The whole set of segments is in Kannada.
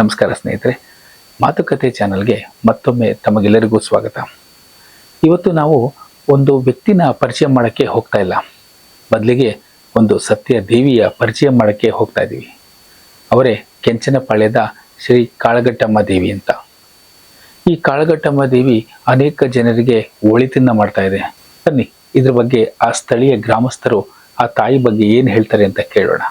ನಮಸ್ಕಾರ ಸ್ನೇಹಿತರೆ, ಮಾತುಕತೆ ಚಾನಲ್ಗೆ ಮತ್ತೊಮ್ಮೆ ತಮಗೆಲ್ಲರಿಗೂ ಸ್ವಾಗತ. ಇವತ್ತು ನಾವು ಒಂದು ವ್ಯಕ್ತಿನ ಪರಿಚಯ ಮಾಡೋಕ್ಕೆ ಹೋಗ್ತಾ ಇಲ್ಲ. ಬದಲಿಗೆ ಒಂದು ಸತ್ಯ ದೇವಿಯ ಪರಿಚಯ ಮಾಡೋಕ್ಕೆ ಹೋಗ್ತಾ ಇದ್ದೀವಿ ಅವರೇ ಕೆಂಚನಪಾಳ್ಯದ ಶ್ರೀ ಕಾಳಗಟ್ಟಮ್ಮ ದೇವಿ ಅಂತ. ಈ ಕಾಳಗಟ್ಟಮ್ಮ ದೇವಿ ಅನೇಕ ಜನರಿಗೆ ಒಳಿತನ್ನ ಮಾಡ್ತಾ ಇದೆ. ಬನ್ನಿ, ಇದ್ರ ಬಗ್ಗೆ ಆ ಸ್ಥಳೀಯ ಗ್ರಾಮಸ್ಥರು, ಆ ತಾಯಿ ಬಗ್ಗೆ ಏನು ಹೇಳ್ತಾರೆ ಅಂತ ಕೇಳೋಣ.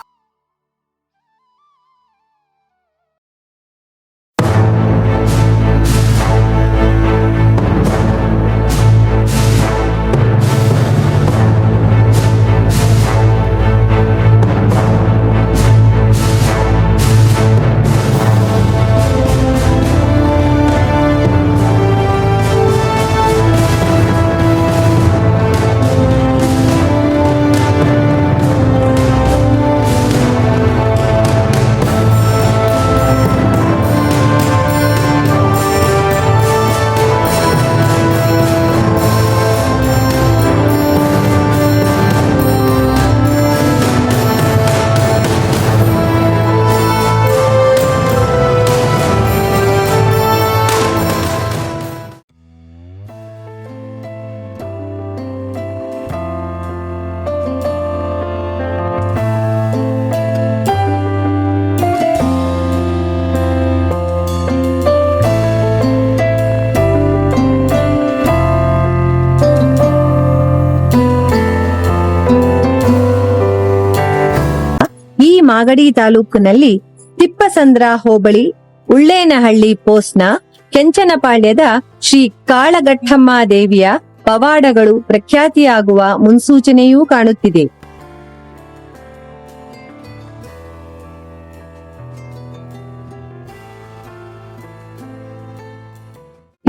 ಮಾಗಡಿ ತಾಲೂಕಿನಲ್ಲಿ ತಿಪ್ಪಸಂದ್ರ ಹೋಬಳಿ, ಉಳ್ಳೇನಹಳ್ಳಿ ಪೋಸ್ಟ್ನ ಕೆಂಚನಪಾಳ್ಯದ ಶ್ರೀ ಕಾಳಘಟ್ಟಮ್ಮ ದೇವಿಯ ಪವಾಡಗಳು ಪ್ರಖ್ಯಾತಿಯಾಗುವ ಮುನ್ಸೂಚನೆಯೂ ಕಾಣುತ್ತಿದೆ.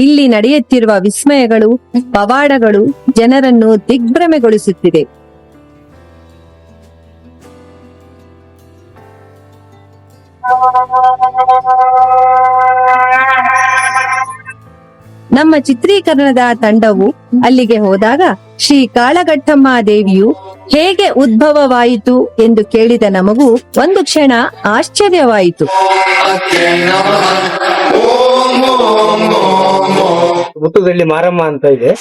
ಇಲ್ಲಿ ನಡೆಯುತ್ತಿರುವ ವಿಸ್ಮಯಗಳು, ಪವಾಡಗಳು ಜನರನ್ನು ದಿಗ್ಭ್ರಮೆಗೊಳಿಸುತ್ತಿದೆ. ನಮ್ಮ ಚಿತ್ರೀಕರಣದ ತಂಡವು ಅಲ್ಲಿಗೆ ಹೋದಾಗ ಶ್ರೀ ಕಾಳಘಟ್ಟಮ್ಮ ದೇವಿಯು ಹೇಗೆ ಉದ್ಭವವಾಯಿತು ಎಂದು ಕೇಳಿದ ನಮಗೂ ಒಂದು ಕ್ಷಣ ಆಶ್ಚರ್ಯವಾಯಿತು. ಹುಟ್ಟದಲ್ಲಿ ಮಾರಮ್ಮ ಅಂತ ಇದೆ.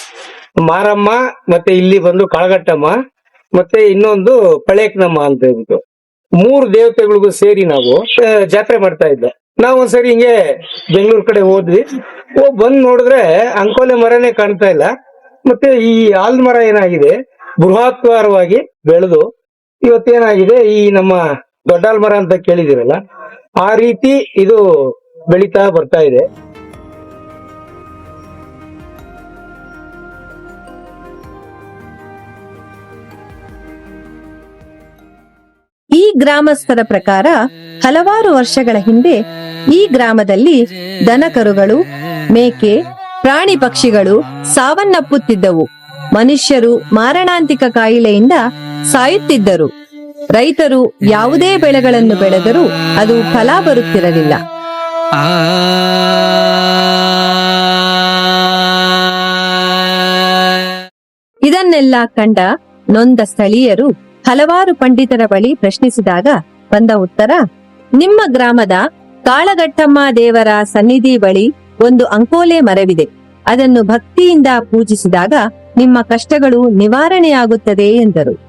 ಮಾರಮ್ಮ ಮತ್ತೆ ಇಲ್ಲಿ ಬಂದು ಕಾಳಘಟ್ಟಮ್ಮ ಮತ್ತೆ ಇನ್ನೊಂದು ಪಳೇಕ್ನಮ್ಮ ಅಂತ ಹೇಳ್ಬಿಟ್ಟು ಮೂರು ದೇವತೆಗಳಿಗೂ ಸೇರಿ ನಾವು ಜಾತ್ರೆ ಮಾಡ್ತಾ ಇದ್ದೆ. ನಾವು ಒಂದ್ಸರಿ ಹಿಂಗೆ ಬೆಂಗಳೂರು ಕಡೆ ಹೋದ್ವಿ. ಓ, ಬಂದ್ ನೋಡಿದ್ರೆ ಅಂಕೋಲೆ ಮರನೇ ಕಾಣ್ತಾ ಇಲ್ಲ. ಮತ್ತೆ ಈ ಆಲ್ ಮರ ಏನಾಗಿದೆ? ಬೃಹತ್ಕಾರವಾಗಿ ಬೆಳೆದು ಇವತ್ತೇನಾಗಿದೆ? ಈ ನಮ್ಮ ದೊಡ್ಡಾಲ್ ಮರ ಅಂತ ಕೇಳಿದಿರಲ್ಲ ಆ ರೀತಿ ಇದು ಬೆಳೀತಾ ಬರ್ತಾ ಇದೆ. ಈ ಗ್ರಾಮಸ್ಥರ ಪ್ರಕಾರ ಹಲವಾರು ವರ್ಷಗಳ ಹಿಂದೆ ಈ ಗ್ರಾಮದಲ್ಲಿ ದನಕರುಗಳು, ಮೇಕೆ, ಪ್ರಾಣಿ ಪಕ್ಷಿಗಳು ಸಾವನ್ನಪ್ಪುತ್ತಿದ್ದವು. ಮನುಷ್ಯರು ಮಾರಣಾಂತಿಕ ಕಾಯಿಲೆಯಿಂದ ಸಾಯುತ್ತಿದ್ದರು. ರೈತರು ಯಾವುದೇ ಬೆಳೆಗಳನ್ನು ಬೆಳೆದರೂ ಅದು ಫಲ ಬರುತ್ತಿರಲಿಲ್ಲ. ಇದನ್ನೆಲ್ಲ ಕಂಡ ನೊಂದ ಸ್ಥಳೀಯರು ಹಲವಾರು ಪಂಡಿತರ ಬಳಿ ಪ್ರಶ್ನಿಸಿದಾಗ ಬಂದ ಉತ್ತರ ನಿಮ್ಮ ಗ್ರಾಮದ ಕಾಳಗಟ್ಟಮ್ಮ ದೇವರ ಸನ್ನಿಧಿ ಬಳಿ ಒಂದು ಅಂಕೋಲೆ ಮರವಿದೆ. ಅದನ್ನು ಭಕ್ತಿಯಿಂದ ಪೂಜಿಸಿದಾಗ ನಿಮ್ಮ ಕಷ್ಟಗಳು ನಿವಾರಣೆಯಾಗುತ್ತದೆ ಎಂದರು.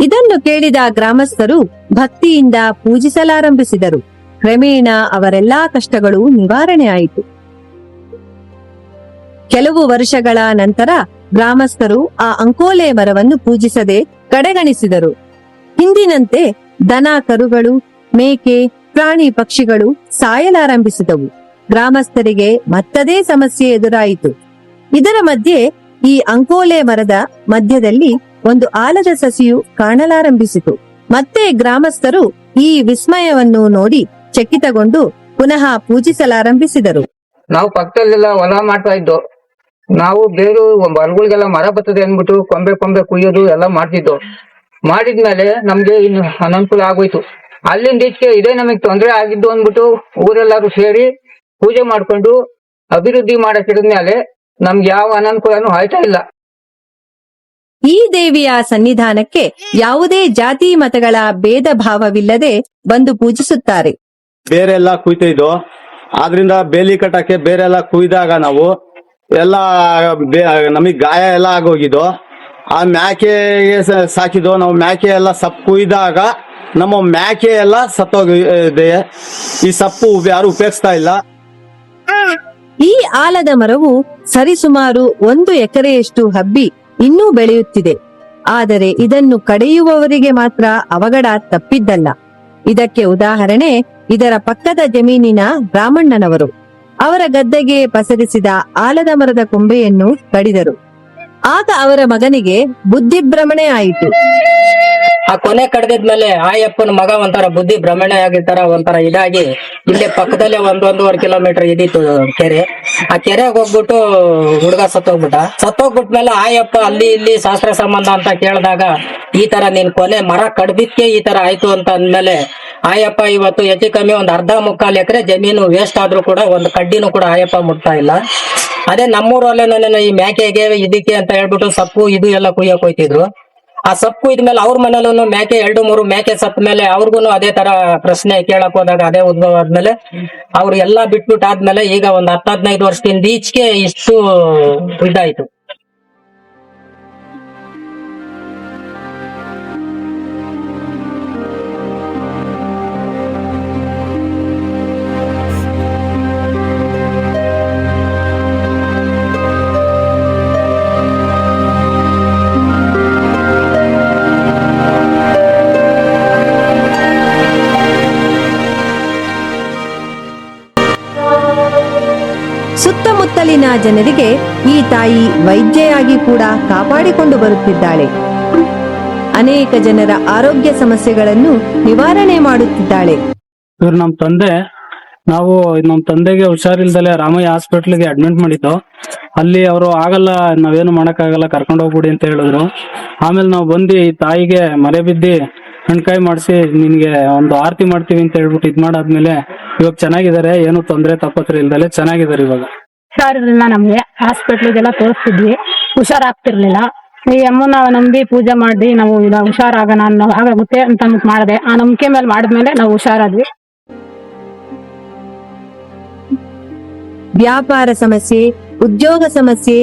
ಇದನ್ನು ಕೇಳಿದ ಗ್ರಾಮಸ್ಥರು ಭಕ್ತಿಯಿಂದ ಪೂಜಿಸಲಾರಂಭಿಸಿದರು. ಕ್ರಮೇಣ ಅವರೆಲ್ಲಾ ಕಷ್ಟಗಳು ನಿವಾರಣೆಯಾಯಿತು. ಕೆಲವು ವರ್ಷಗಳ ನಂತರ ಗ್ರಾಮಸ್ಥರು ಆ ಅಂಕೋಲೆ ಮರವನ್ನು ಪೂಜಿಸದೆ ಕಡೆಗಣಿಸಿದರು. ಹಿಂದಿನಂತೆ ದನ, ಕರುಗಳು ಮೇಕೆ, ಪ್ರಾಣಿ ಪಕ್ಷಿಗಳು ಸಾಯಲಾರಂಭಿಸಿದವು. ಗ್ರಾಮಸ್ಥರಿಗೆ ಮತ್ತದೇ ಸಮಸ್ಯೆ ಎದುರಾಯಿತು. ಇದರ ಮಧ್ಯೆ ಈ ಅಂಕೋಲೆ ಮರದ ಮಧ್ಯದಲ್ಲಿ ಒಂದು ಆಲದ ಸಸಿಯು ಕಾಣಲಾರಂಭಿಸಿತು. ಮತ್ತೆ ಗ್ರಾಮಸ್ಥರು ಈ ವಿಸ್ಮಯವನ್ನು ನೋಡಿ ಚಕಿತಗೊಂಡು ಪುನಃ ಪೂಜಿಸಲಾರಂಭಿಸಿದರು. ನಾವು ಪಕ್ಕದಲ್ಲೆಲ್ಲ ಹೊಲ ಮಾಡ್ತಾ ಇದ್ದೋ, ನಾವು ಬೇರೆ ಹೊಲಗಳಿಗೆಲ್ಲ ಮರ ಬರ್ತದೆ ಅಂದ್ಬಿಟ್ಟು ಕೊಂಬೆ ಕೊಂಬೆ ಕುಯ್ಯೋದು ಎಲ್ಲ ಮಾಡ್ತಿದ್ದೋ, ಮಾಡಿದ್ಮೇಲೆ ನಮ್ಗೆ ಇನ್ನು ಅನನುಕೂಲ ಆಗೋಯ್ತು. ಅಲ್ಲಿಂದ ಈಚೆಗೆ ಇದೇ ನಮಗೆ ತೊಂದರೆ ಆಗಿದ್ದು ಅಂದ್ಬಿಟ್ಟು ಊರೆಲ್ಲರೂ ಸೇರಿ ಪೂಜೆ ಮಾಡ್ಕೊಂಡು ಅಭಿವೃದ್ಧಿ ಮಾಡಕ್ ಮೇಲೆ ನಮ್ಗೆ ಯಾವ ಅನನುಕೂಲನೂ ಆಯ್ತಾ ಇಲ್ಲ. ಈ ದೇವಿಯ ಸನ್ನಿಧಾನಕ್ಕೆ ಯಾವುದೇ ಜಾತಿ ಮತಗಳ ಭೇದ ಭಾವವಿಲ್ಲದೆ ಬಂದು ಪೂಜಿಸುತ್ತಾರೆ. ಬೇರೆ ಎಲ್ಲ ಕುಯ್ತಿದ್ವು ಆದ್ರಿಂದ ಬೇಲಿ ಕಟ್ಟಕ್ಕೆ ಬೇರೆ ಎಲ್ಲ ಕುಯ್ದಾಗ ನಾವು ಎಲ್ಲ ನಮಗೆ ಗಾಯ ಎಲ್ಲ ಆಗೋಗಿದ್ದು ಆ ಮ್ಯಾಕೆ ಸಾಕಿದೋ ಸಾಕಿದ್ದು ನಾವು ಮ್ಯಾಕೆ ಎಲ್ಲ ಸಪ್ ಕುಯ್ದಾಗ ನಮ್ಮ ಮ್ಯಾಕೆ ಎಲ್ಲ ಸತ್ತೋಗಿದೆ. ಈ ಸಪ್ಪು ಯಾರು ಉಪಯೋಗಿಸ್ತಾ ಇಲ್ಲ. ಈ ಆಲದ ಮರವು ಸರಿಸುಮಾರು ಒಂದು ಎಕರೆಯಷ್ಟು ಹಬ್ಬಿ ಇನ್ನೂ ಬೆಳೆಯುತ್ತಿದೆ. ಆದರೆ ಇದನ್ನು ಕಡೆಯುವವರಿಗೆ ಮಾತ್ರ ಅವಘಡ ತಪ್ಪಿದ್ದಲ್ಲ. ಇದಕ್ಕೆ ಉದಾಹರಣೆ ಇದರ ಪಕ್ಕದ ಜಮೀನಿನ ಬ್ರಾಹ್ಮಣ್ಣನವರು ಅವರ ಗದ್ದೆಗೆ ಪಸರಿಸಿದ ಆಲದ ಮರದ ಕೊಂಬೆಯನ್ನು ಕಡಿದರು. ಆಗ ಅವರ ಮಗನಿಗೆ ಬುದ್ಧಿಭ್ರಮಣೆ ಆಯಿತು. ಆ ಕೊನೆ ಕಡ್ದಿದ್ಮೇಲೆ ಆಯಪ್ಪನ ಮಗ ಒಂಥರ ಬುದ್ಧಿ ಭ್ರಮಣೆ ಆಗಿರ್ತಾರ ಒಂಥರ ಇದಾಗಿ ಇಲ್ಲೇ ಪಕ್ಕದಲ್ಲೇ ಒಂದ್ ಒಂದೂವರೆ ಕಿಲೋಮೀಟರ್ ಇದಿತ್ತು ಕೆರೆ. ಆ ಕೆರೆಗೆ ಹೋಗ್ಬಿಟ್ಟು ಹುಡುಗ ಸತ್ತೋಗ್ಬಿಟ್ಟ. ಸತ್ತೋಗ್ಬಿಟ್ಮೇಲೆ ಆಯಪ್ಪ ಅಲ್ಲಿ ಇಲ್ಲಿ ಶಾಸ್ತ್ರ ಸಂಬಂಧ ಅಂತ ಕೇಳಿದಾಗ, ಈ ತರ ನೀನ್ ಕೊನೆ ಮರ ಕಡ್ದಿಕ್ಕೆ ಈ ತರ ಆಯ್ತು ಅಂತ ಅಂದ್ಮೇಲೆ ಆಯಪ್ಪ ಇವತ್ತು ಹೆಚ್ಚು ಕಮ್ಮಿ ಒಂದ್ ಅರ್ಧ ಮುಕ್ಕಾಲ್ ಎಕರೆ ಜಮೀನು ವೇಸ್ಟ್ ಆದ್ರೂ ಕೂಡ ಒಂದು ಕಡ್ಡಿನೂ ಕೂಡ ಆಯಪ್ಪ ಮುಟ್ತಾ ಇಲ್ಲ. ಅದೇ ನಮ್ಮೂರಲ್ಲೇ ಈ ಮ್ಯಾಕೆಗೆ ಇದಕ್ಕೆ ಅಂತ ಹೇಳ್ಬಿಟ್ಟು ಸಪ್ಪು ಇದು ಎಲ್ಲ ಕುಯ್ಯಕ್ ಹೋಯ್ತಿದ್ರು. ಆ ಸಪ್ಪು ಇದ್ಮೇಲೆ ಅವ್ರ ಮನೇಲೂ ಮೇಕೆ, ಎರಡು, ಮೂರು ಮೇಕೆ ಸತ್ತ ಮೇಲೆ ಅವ್ರಿಗೂ ಅದೇ ತರ ಪ್ರಶ್ನೆ ಕೇಳಕ್ ಹೋದಾಗ ಅದೇ ಉದ್ಭವ ಆದ್ಮೇಲೆ ಅವ್ರು ಎಲ್ಲಾ ಬಿಟ್ಬಿಟ್ಟು ಆದ್ಮೇಲೆ ಈಗ ಒಂದ್ ಹತ್ತದ್ನೈದು ವರ್ಷದಿಂದ ಈಚೆಗೆ ಇಷ್ಟು ಇದಾಯ್ತು. ಜನರಿಗೆ ಈ ತಾಯಿ ವೈದ್ಯೆಯಾಗಿ ಕೂಡ ಕಾಪಾಡಿಕೊಂಡು ಬರುತ್ತಿದ್ದಾಳೆ. ಅನೇಕ ಜನರ ಆರೋಗ್ಯ ಸಮಸ್ಯೆಗಳನ್ನು ನಿವಾರಣೆ ಮಾಡುತ್ತಿದ್ದಾಳೆ. ಇವ್ರು ನಮ್ ತಂದೆ, ನಾವು ನಮ್ಮ ತಂದೆಗೆ ಹುಷಾರಿಲ್ದಲೆ ರಾಮಯ್ಯ ಹಾಸ್ಪಿಟ್ಲಿಗೆ ಅಡ್ಮಿಟ್ ಮಾಡಿದ್ದು. ಅಲ್ಲಿ ಅವರು ಆಗಲ್ಲ, ನಾವೇನು ಮಾಡಕ್ಕಾಗಲ್ಲ, ಕರ್ಕೊಂಡು ಹೋಗ್ಬಿಡಿ ಅಂತ ಹೇಳಿದ್ರು. ಆಮೇಲೆ ನಾವು ಬಂದು ಈ ತಾಯಿಗೆ ಮರೆ ಬಿದ್ದಿ ಹಣ್ಕಾಯಿ ಮಾಡಿಸಿ, ನಿನ್ಗೆ ಒಂದು ಆರತಿ ಮಾಡ್ತೀವಿ ಅಂತ ಹೇಳ್ಬಿಟ್ಟು ಇದ್ ಮಾಡಾದ್ಮೇಲೆ ಇವಾಗ ಚೆನ್ನಾಗಿದ್ದಾರೆ, ಏನು ತೊಂದರೆ ತಪ್ಪತ್ರ ಇಲ್ದಲೆ ಚೆನ್ನಾಗಿದ್ದಾರೆ ಇವಾಗ. ಹುಷಾರಿರ್ಲಿಲ್ಲ ನಮ್ಗೆ. ಹಾಸ್ಪಿಟ್ಲಿಗೆಲ್ಲ ತೋರಿಸ್ತಿದ್ವಿ ಹುಷಾರಾಗ್ತಿರ್ಲಿಲ್ಲ. ಈ ಅಮ್ಮನ ನಂಬಿ ಪೂಜೆ ಮಾಡಿ ನಾವು ಈಗ ಹುಷಾರಾಗೋಣ ಅನ್ನೋ ಆಗುತ್ತೆ ಅಂತ ಮಾಡಿದೆ. ಆ ನಂಬಿಕೆ ಮೇಲೆ ಮಾಡಿದ್ಮೇಲೆ ನಾವು ಹುಷಾರಾದ್ವಿ. ವ್ಯಾಪಾರ ಸಮಸ್ಯೆ, ಉದ್ಯೋಗ ಸಮಸ್ಯೆ,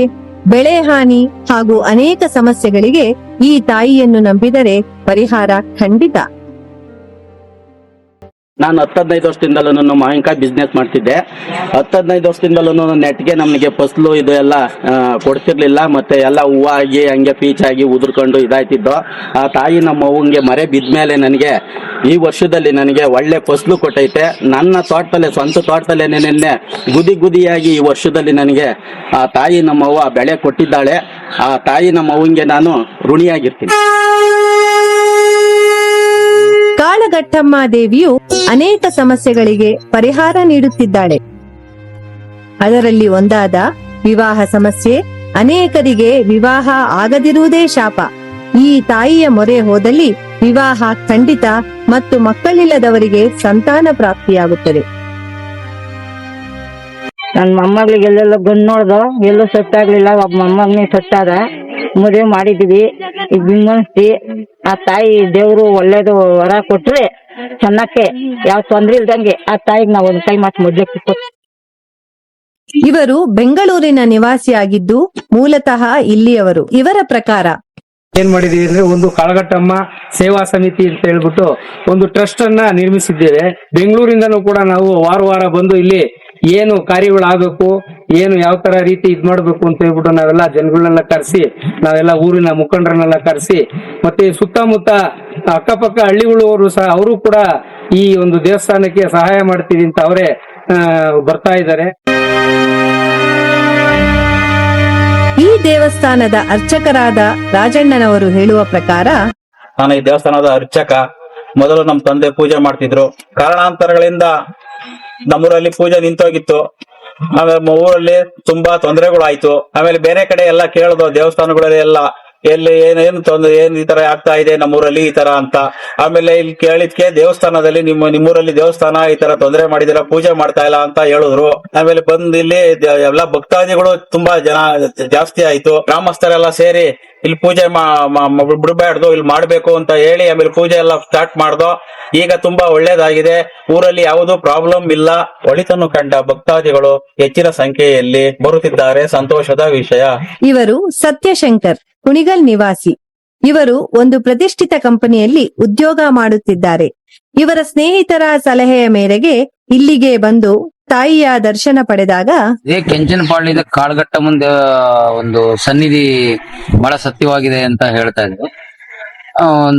ಬೆಳೆ ಹಾನಿ ಹಾಗೂ ಅನೇಕ ಸಮಸ್ಯೆಗಳಿಗೆ ಈ ತಾಯಿಯನ್ನು ನಂಬಿದರೆ ಪರಿಹಾರ ಖಂಡಿತ. ನಾನು ಹತ್ತದ್ನೈದು ವರ್ಷದಿಂದಲೂ ನಾನು ಮಾವಿನಕಾಯಿ ಬಿಸ್ನೆಸ್ ಮಾಡ್ತಿದ್ದೆ. ಹತ್ತು ಹದಿನೈದು ವರ್ಷದಿಂದಲೂ ನೆಟ್ಗೆ ನಮಗೆ ಫಸಲು ಇದು ಎಲ್ಲ ಕೊಡ್ತಿರ್ಲಿಲ್ಲ, ಮತ್ತೆ ಎಲ್ಲ ಹೂವಾಗಿ ಹಂಗೆ ಪೀಚಾಗಿ ಉದುರ್ಕೊಂಡು ಇದಾಯ್ತಿದ್ದು. ಆ ತಾಯಿ ನಮ್ಮ ಅವ್ವಂಗೆ ಮರೆ ಬಿದ್ಮೇಲೆ ನನಗೆ, ಈ ವರ್ಷದಲ್ಲಿ ನನಗೆ ಒಳ್ಳೆ ಫಸಲು ಕೊಟ್ಟೈತೆ. ನನ್ನ ತೋಟದಲ್ಲೇ, ಸ್ವಂತ ತೋಟದಲ್ಲೇ ನಿನ್ನೆ ಗುದಿ ಗುದಿಯಾಗಿ ಈ ವರ್ಷದಲ್ಲಿ ನನಗೆ ಆ ತಾಯಿ ನಮ್ಮವ್ವ ಬೆಳೆ ಕೊಟ್ಟಿದ್ದಾಳೆ. ಆ ತಾಯಿ ನಮ್ಮ ನಾನು ಋಣಿಯಾಗಿರ್ತೀನಿ. ಕಾಳಘಟ್ಟಮ್ಮ ದೇವಿಯು ಅನೇಕ ಸಮಸ್ಯೆಗಳಿಗೆ ಪರಿಹಾರ ನೀಡುತ್ತಿದ್ದಾಳೆ. ಅದರಲ್ಲಿ ಒಂದಾದ ವಿವಾಹ ಸಮಸ್ಯೆ, ಅನೇಕರಿಗೆ ವಿವಾಹ ಆಗದಿರುವುದೇ ಶಾಪ. ಈ ತಾಯಿಯ ಮೊರೆ ಹೋದಲ್ಲಿ ವಿವಾಹ ಖಂಡಿತ ಮತ್ತು ಮಕ್ಕಳಿಲ್ಲದವರಿಗೆ ಸಂತಾನ ಪ್ರಾಪ್ತಿಯಾಗುತ್ತದೆ. ನನ್ನ ಮೊಮ್ಮಗಳಿಗೆ ಎಲ್ಲೆಲ್ಲ ನೋಡ್ದು ಎಲ್ಲೂ ಸೆಟ್ ಆಗ್ಲಿಲ್ಲ ಒಬ್ಬ ಮೊಮ್ಮಗನೇ ಸತ್ತಾದ. ಮದುವೆ ಮಾಡಿದೀವಿ. ಈಗ ಆ ತಾಯಿ ದೇವ್ರು ಒಳ್ಳೇದು ವರ ಕೊಟ್ರೆ ಚೆನ್ನಕ್ಕೆ ಯಾವ ತೊಂದ್ರೆ ಇಲ್ದಂಗೆ ಆ ತಾಯಿಗೆ ನಾವು ಒಂದ್ ಕೈ ಮಾತು ಮೊದ್ಲಕ್ಕೆ ಕೊಟ್ಟು. ಇವರು ಬೆಂಗಳೂರಿನ ನಿವಾಸಿಯಾಗಿದ್ದು ಮೂಲತಃ ಇಲ್ಲಿಯವರು. ಇವರ ಪ್ರಕಾರ ಏನ್ ಮಾಡಿದೀವಿ ಅಂದ್ರೆ ಒಂದು ಕಾಳಗಟ್ಟಮ್ಮ ಸೇವಾ ಸಮಿತಿ ಅಂತ ಹೇಳ್ಬಿಟ್ಟು ಒಂದು ಟ್ರಸ್ಟ್ ಅನ್ನ ನಿರ್ಮಿಸಿದ್ದೇವೆ. ಬೆಂಗಳೂರಿಂದನೂ ಕೂಡ ನಾವು ವಾರ ವಾರ ಬಂದು ಇಲ್ಲಿ ಏನು ಕಾರ್ಯಗಳಾಗಬೇಕು ಏನು ಯಾವ ತರ ರೀತಿ ಇದ್ ಮಾಡ್ಬೇಕು ಅಂತ ಹೇಳ್ಬಿಟ್ಟು ನಾವೆಲ್ಲ ಜನಗಳನ್ನೆಲ್ಲ ಕರೆಸಿ ನಾವೆಲ್ಲ ಊರಿನ ಮುಖಂಡರನ್ನೆಲ್ಲ ಕರೆಸಿ ಮತ್ತೆ ಸುತ್ತಮುತ್ತ ಅಕ್ಕಪಕ್ಕ ಹಳ್ಳಿಗಳವರು ಸಹ ಅವರು ಕೂಡ ಈ ಒಂದು ದೇವಸ್ಥಾನಕ್ಕೆ ಸಹಾಯ ಮಾಡ್ತೀವಿ ಅಂತ ಅವರೇ ಬರ್ತಾ ಇದ್ದಾರೆ. ಈ ದೇವಸ್ಥಾನದ ಅರ್ಚಕರಾದ ರಾಜಣ್ಣನವರು ಹೇಳುವ ಪ್ರಕಾರ ನಾನು ಈ ದೇವಸ್ಥಾನದ ಅರ್ಚಕ. ಮೊದಲು ನಮ್ಮ ತಂದೆ ಪೂಜೆ ಮಾಡ್ತಿದ್ರು. ಕಾರಣಾಂತರಗಳಿಂದ ನಮ್ಮೂರಲ್ಲಿ ಪೂಜೆ ನಿಂತೋಗಿತ್ತು. ಆಮೇಲೆ ಊರಲ್ಲಿ ತುಂಬಾ ತೊಂದರೆಗಳು ಆಯ್ತು ಆಮೇಲೆ ಬೇರೆ ಕಡೆ ಎಲ್ಲ ಕೇಳ್ದು ದೇವಸ್ಥಾನಗಳಲ್ಲಿ ಎಲ್ಲ ಎಲ್ಲಿ ಏನೇನು ತೊಂದ್ರೆ, ಏನ್ ಈ ತರ ಆಗ್ತಾ ಇದೆ ನಮ್ಮೂರಲ್ಲಿ ಈ ತರ ಅಂತ. ಆಮೇಲೆ ಇಲ್ಲಿ ಕೇಳಿದ್ಕೆ ದೇವಸ್ಥಾನದಲ್ಲಿ ನಿಮ್ಮ, ನಿಮ್ಮೂರಲ್ಲಿ ದೇವಸ್ಥಾನ ಈ ತರ ತೊಂದರೆ ಮಾಡಿದಿರ ಪೂಜೆ ಮಾಡ್ತಾ ಇಲ್ಲ ಅಂತ ಹೇಳಿದ್ರು. ಆಮೇಲೆ ಬಂದ್ ಇಲ್ಲಿ ಎಲ್ಲಾ ಭಕ್ತಾದಿಗಳು ತುಂಬಾ ಜನ, ಜಾಸ್ತಿ ಆಯ್ತು. ಗ್ರಾಮಸ್ಥರೆಲ್ಲ ಸೇರಿ ಇಲ್ಲಿ ಪೂಜೆ ಬಿಡ್ಬಾರ್ದು, ಇಲ್ಲಿ ಮಾಡ್ಬೇಕು ಅಂತ ಹೇಳಿ ಆಮೇಲೆ ಪೂಜೆ ಎಲ್ಲ ಸ್ಟಾರ್ಟ್ ಮಾಡ್ದು, ಈಗ ತುಂಬಾ ಒಳ್ಳೇದಾಗಿದೆ. ಊರಲ್ಲಿ ಯಾವುದು ಪ್ರಾಬ್ಲಮ್ ಇಲ್ಲ. ಒಳಿತನ್ನು ಕಂಡ ಭಕ್ತಾದಿಗಳು ಹೆಚ್ಚಿನ ಸಂಖ್ಯೆಯಲ್ಲಿ ಬರುತ್ತಿದ್ದಾರೆ. ಸಂತೋಷದ ವಿಷಯ. ಇವರು ಸತ್ಯಶಂಕರ್. ಕುಣಿಗಲ್ ನಿವಾಸಿ. ಇವರು ಒಂದು ಪ್ರತಿಷ್ಠಿತ ಕಂಪನಿಯಲ್ಲಿ ಉದ್ಯೋಗ ಮಾಡುತ್ತಿದ್ದಾರೆ. ಇವರ ಸ್ನೇಹಿತರ ಸಲಹೆಯ ಮೇರೆಗೆ ಇಲ್ಲಿಗೆ ಬಂದು ತಾಯಿಯ ದರ್ಶನ ಪಡೆದಾಗ ಇದೇ ಕೆಂಚನಪಾಳ್ಯದ ಕಾಳಗಟ್ಟ ಮುಂದೆ ಒಂದು ಸನ್ನಿಧಿ ಬಹಳ ಸತ್ಯವಾಗಿದೆ ಅಂತ ಹೇಳ್ತಾ ಇದ್ರು.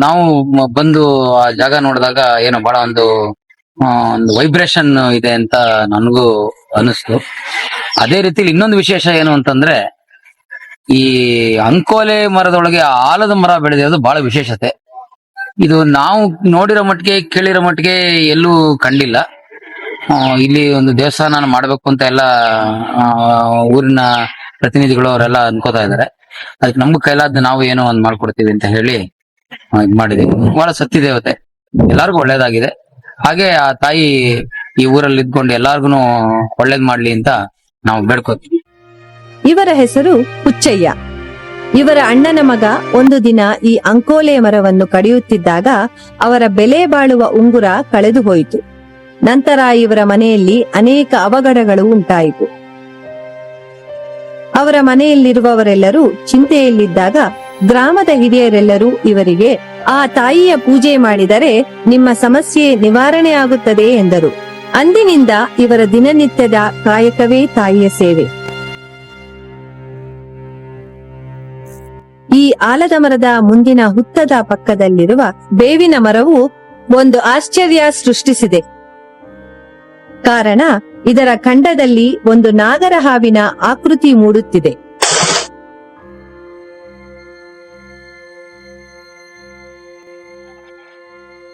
ನಾವು ಬಂದು ಆ ಜಾಗ ನೋಡಿದಾಗ ಏನೋ ಬಹಳ ಒಂದು ಒಂದು ವೈಬ್ರೇಷನ್ ಇದೆ ಅಂತ ನನಗೂ ಅನಿಸ್ತು. ಅದೇ ರೀತಿಲಿ ಇನ್ನೊಂದು ವಿಶೇಷ ಏನು ಅಂತಂದ್ರೆ ಈ ಅಂಕೋಲೆ ಮರದೊಳಗೆ ಆಲದ ಮರ ಬೆಳೆದಿರೋದು ಬಹಳ ವಿಶೇಷತೆ. ಇದು ನಾವು ನೋಡಿರೋ ಮಟ್ಟಿಗೆ, ಕೇಳಿರೋ ಮಟ್ಟಿಗೆ ಎಲ್ಲೂ ಕಂಡಿಲ್ಲ. ಇಲ್ಲಿ ಒಂದು ದೇವಸ್ಥಾನ ಮಾಡ್ಬೇಕು ಅಂತ ಎಲ್ಲ ಊರಿನ ಪ್ರತಿನಿಧಿಗಳು ಅವರೆಲ್ಲ ಅನ್ಕೋತಾ ಇದಾರೆ ಅದಕ್ಕೆ ನಮ್ಗೆ ಕೈಲಾದ ನಾವು ಏನೋ ಒಂದ್ ಮಾಡ್ಕೊಡ್ತೀವಿ ಅಂತ ಹೇಳಿ ಇದ್ ಮಾಡಿದೀವಿ ಬಹಳ ಸತ್ಯ ದೇವತೆ ಎಲ್ಲಾರ್ಗು ಒಳ್ಳೇದಾಗಿದೆ. ಹಾಗೆ ಆ ತಾಯಿ ಈ ಊರಲ್ಲಿ ಇದ್ಕೊಂಡು ಎಲ್ಲಾರ್ಗು ಒಳ್ಳೇದ್ ಮಾಡ್ಲಿ ಅಂತ ನಾವು ಬೇಡ್ಕೋತೀವಿ. ಇವರ ಹೆಸರು ಹುಚ್ಚಯ್ಯ. ಇವರ ಅಣ್ಣನ ಮಗ ಒಂದು ದಿನ ಈ ಅಂಕೋಲೆ ಮರವನ್ನು ಕಡಿಯುತ್ತಿದ್ದಾಗ ಅವರ ಬೆಲೆ ಬಾಳುವ ಉಂಗುರ ಕಳೆದು ಹೋಯಿತು. ನಂತರ ಇವರ ಮನೆಯಲ್ಲಿ ಅನೇಕ ಅವಘಡಗಳು ಉಂಟಾಯಿತು. ಅವರ ಮನೆಯಲ್ಲಿರುವವರೆಲ್ಲರೂ ಚಿಂತೆಯಲ್ಲಿದ್ದಾಗ ಗ್ರಾಮದ ಹಿರಿಯರೆಲ್ಲರೂ ಇವರಿಗೆ, ಆ ತಾಯಿಯ ಪೂಜೆ ಮಾಡಿದರೆ ನಿಮ್ಮ ಸಮಸ್ಯೆ ನಿವಾರಣೆ ಆಗುತ್ತದೆ ಎಂದರು. ಅಂದಿನಿಂದ ಇವರ ದಿನನಿತ್ಯದ ಕಾಯಕವೇ ತಾಯಿಯ ಸೇವೆ. ಈ ಆಲದ ಮರದ ಮುಂದಿನ ಹುತ್ತದ ಪಕ್ಕದಲ್ಲಿರುವ ಬೇವಿನ ಮರವು ಒಂದು ಆಶ್ಚರ್ಯ ಸೃಷ್ಟಿಸಿದೆ. ಕಾರಣ, ಇದರ ಖಂಡದಲ್ಲಿ ಒಂದು ನಾಗರ ಹಾವಿನ ಆಕೃತಿ ಮೂಡುತ್ತಿದೆ.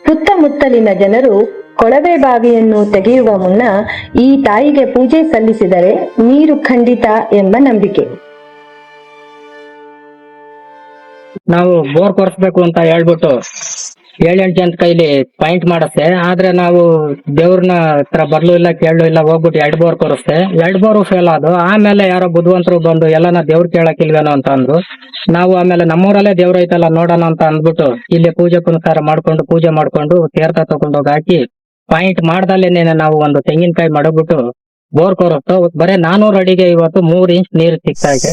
ಸುತ್ತಮುತ್ತಲಿನ ಜನರು ಕೊಳವೆ ಬಾವಿಯನ್ನು ತೆಗೆಯುವ ಮುನ್ನ ಈ ತಾಯಿಗೆ ಪೂಜೆ ಸಲ್ಲಿಸಿದರೆ ನೀರು ಖಂಡಿತ ಎಂಬ ನಂಬಿಕೆ. ನಾವು ಬೋರ್ ಕೊರ್ಸ್ಬೇಕು ಅಂತ ಹೇಳ್ಬಿಟ್ಟು ಏಳೆಂಟು ಜನ ಕೈಲಿ ಪಾಯಿಂಟ್ ಮಾಡಸ್ತೆ ಆದ್ರೆ ನಾವು ದೇವ್ರನ್ನ ಹತ್ರ ಬರ್ಲು ಇಲ್ಲ, ಕೇಳಲು ಇಲ್ಲ, ಹೋಗ್ಬಿಟ್ಟು ಎರಡ್ ಬೋರ್ ಕೊರಸ್ತೆ ಎರಡ್ ಬೋರ್ ಫೇಲ್ ಆದು ಆಮೇಲೆ ಯಾರೋ ಬುದ್ಧವಂತರು ಬಂದು ಎಲ್ಲ ನಾ ದೇವ್ರ ಕೇಳಕ್ಕಿಲ್ವೇನೋ ಅಂತ ಅಂದ್ರು ನಾವು ಆಮೇಲೆ ನಮ್ಮೂರಲ್ಲೇ ದೇವ್ರ ಐತಲ್ಲ ನೋಡೋಣ ಅಂತ ಅಂದ್ಬಿಟ್ಟು ಇಲ್ಲಿ ಪೂಜೆ ಪುನಸ್ಕಾರ ಮಾಡ್ಕೊಂಡು ಪೂಜೆ ಮಾಡ್ಕೊಂಡು ತೀರ್ಥ ತಗೊಂಡೋಗಿ ಹಾಕಿ ಪಾಯಿಂಟ್ ಮಾಡ್ದಲ್ಲೇನೆ ನಾವು ಒಂದು ತೆಂಗಿನಕಾಯಿ ಮಡಗ್ಬಿಟ್ಟು ಬೋರ್ ಕೊರಸ್ತು ಬರೀ ನಾನೂರು ಅಡಿಗೆ ಇವತ್ತು ಮೂರ್ ಇಂಚ್ ನೀರು ಸಿಗ್ತಾ ಇದೆ.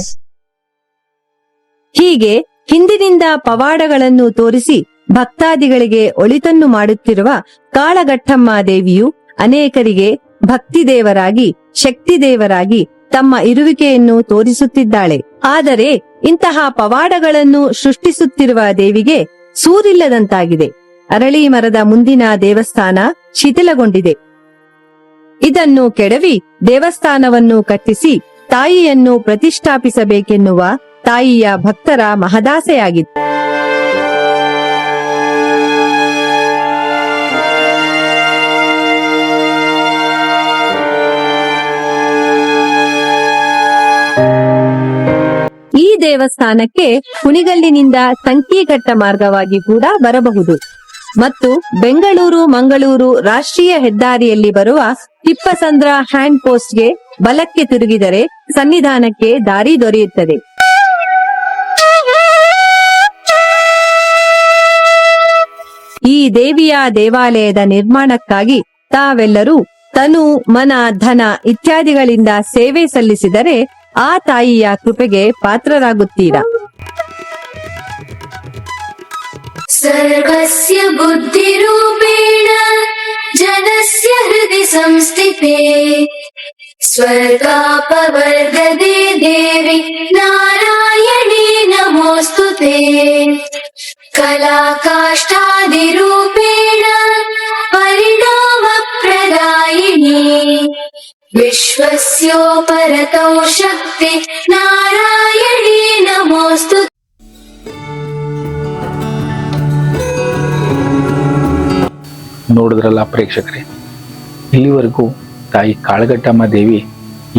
ಹೀಗೆ ಹಿಂದಿನಿಂದ ಪವಾಡಗಳನ್ನು ತೋರಿಸಿ ಭಕ್ತಾದಿಗಳಿಗೆ ಒಳಿತನ್ನು ಮಾಡುತ್ತಿರುವ ಕಾಳಗಟ್ಟಮ್ಮ ದೇವಿಯು ಅನೇಕರಿಗೆ ಭಕ್ತಿ ದೇವರಾಗಿ ಶಕ್ತಿ ದೇವರಾಗಿ ತಮ್ಮ ಇರುವಿಕೆಯನ್ನು ತೋರಿಸುತ್ತಿದ್ದಾಳೆ. ಆದರೆ ಇಂತಹ ಪವಾಡಗಳನ್ನು ಸೃಷ್ಟಿಸುತ್ತಿರುವ ದೇವಿಗೆ ಸೂರಿಲ್ಲದಂತಾಗಿದೆ. ಅರಳಿ ಮರದ ಮುಂದಿನ ದೇವಸ್ಥಾನ ಶಿಥಿಲಗೊಂಡಿದೆ. ಇದನ್ನು ಕೆಡವಿ ದೇವಸ್ಥಾನವನ್ನು ಕಟ್ಟಿಸಿ ತಾಯಿಯನ್ನು ಪ್ರತಿಷ್ಠಾಪಿಸಬೇಕೆನ್ನುವ ತಾಯಿಯ ಭಕ್ತರ ಮಹದಾಸೆಯಾಗಿತ್ತು. ಈ ದೇವಸ್ಥಾನಕ್ಕೆ ಕುಣಿಗಲ್ಲಿನಿಂದ ಸಂಕೀಘಟ್ಟ ಮಾರ್ಗವಾಗಿ ಕೂಡ ಬರಬಹುದು. ಮತ್ತು ಬೆಂಗಳೂರು, ಮಂಗಳೂರು ರಾಷ್ಟ್ರೀಯ ಹೆದ್ದಾರಿಯಲ್ಲಿ ಬರುವ ತಿಪ್ಪಸಂದ್ರ ಹ್ಯಾಂಡ್ ಪೋಸ್ಟ್ಗೆ ಬಲಕ್ಕೆ ತಿರುಗಿದರೆ ಸನ್ನಿಧಾನಕ್ಕೆ ದಾರಿ ದೊರೆಯುತ್ತದೆ. ಈ ದೇವಿಯ ದೇವಾಲಯದ ನಿರ್ಮಾಣಕ್ಕಾಗಿ ತಾವೆಲ್ಲರೂ ತನು, ಮನ, ಧನ ಇತ್ಯಾದಿಗಳಿಂದ ಸೇವೆ ಸಲ್ಲಿಸಿದರೆ ಆ ತಾಯಿಯ ಕೃಪೆಗೆ ಪಾತ್ರರಾಗುತ್ತೀರಾ? ಸರ್ವಸ್ಯ ಬುದ್ಧಿರೂಪೇಣ ಜನಸ್ಯ ಹೃದಯ ಸಂಸ್ಥಿತೆ. ಸ್ವರ್ಗಾಪವರ್ಗದೆ ದೇವಿ ನಾರಾಯಣೇ ನಮೋಸ್ತುತೆ. कलाकाष्ठादिरूपेण परिणामप्रदायिनी विश्वस्योपरतौ शक्ति नारायणे नमोऽस्तु ನೋಡಿದ್ರಲ್ಲ ಪ್ರೇಕ್ಷಕರೇ ಇಲ್ಲಿವರೆಗೂ ತಾಯಿ ಕಾಳಗಟ್ಟಮ್ಮ ದೇವಿ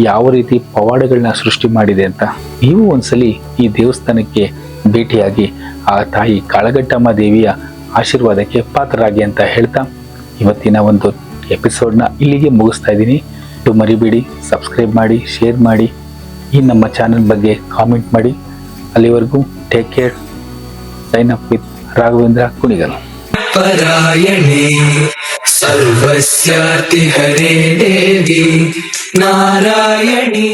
ಯಾವ ರೀತಿ ಪವಾಡಗಳನ್ನ ಸೃಷ್ಟಿ ಮಾಡಿದೆ ಅಂತ ನೀವು ಒಂದ್ಸಲಿ ಈ ದೇವಸ್ಥಾನಕ್ಕೆ ಭೇಟಿಯಾಗಿ ಆ ತಾಯಿ ಕಾಳಗಟ್ಟಮ್ಮ ದೇವಿಯ ಆಶೀರ್ವಾದಕ್ಕೆ ಪಾತ್ರರಾಗಿ ಅಂತ ಹೇಳ್ತಾ ಇವತ್ತಿನ ಒಂದು ಎಪಿಸೋಡ್ನ ಇಲ್ಲಿಗೆ ಮುಗಿಸ್ತಾ ಇದ್ದೀನಿ. ಟು ಮರಿಬೇಡಿ, ಸಬ್ಸ್ಕ್ರೈಬ್ ಮಾಡಿ, ಶೇರ್ ಮಾಡಿ. ಈ ನಮ್ಮ ಚಾನಲ್ ಬಗ್ಗೆ ಕಾಮೆಂಟ್ ಮಾಡಿ. ಅಲ್ಲಿವರೆಗೂ take care. Sign up with Raghavendra Kunigal. ಸರ್ವಸ್ಯಾತಿ ಹರೇ ದೇವಿ, ನಾರಾಯಣಿ